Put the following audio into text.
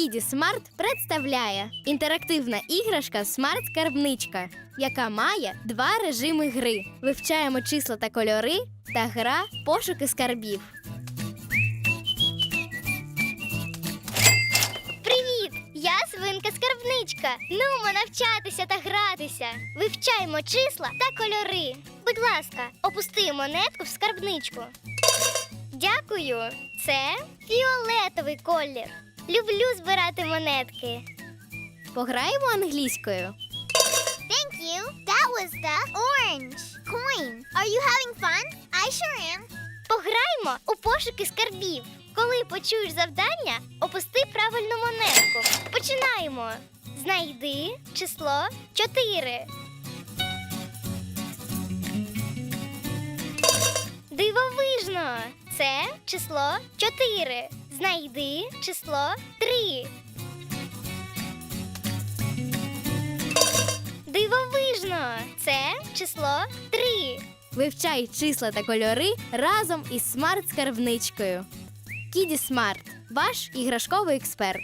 Кіді Смарт представляє інтерактивна іграшка Смарт Скарбничка, яка має два режими гри: вивчаємо числа та кольори та гра пошуки скарбів. Привіт! Я свинка скарбничка. Нумо навчатися та гратися. Вивчаємо числа та кольори. Будь ласка, опусти монетку в скарбничку. Дякую. Це фіолетовий колір. Люблю збирати монетки. Пограємо англійською. Thank you. That was the orange coin. Are you having fun? I sure am. Пограємо у пошуки скарбів. Коли почуєш завдання, опусти правильну монетку. Починаємо. Знайди число 4. Дивовижно. Це число 4. Знайди число 3. Дивовижно. Це число 3. Вивчай числа та кольори разом із смарт скарбничкою. Кіді Смарт, ваш іграшковий експерт.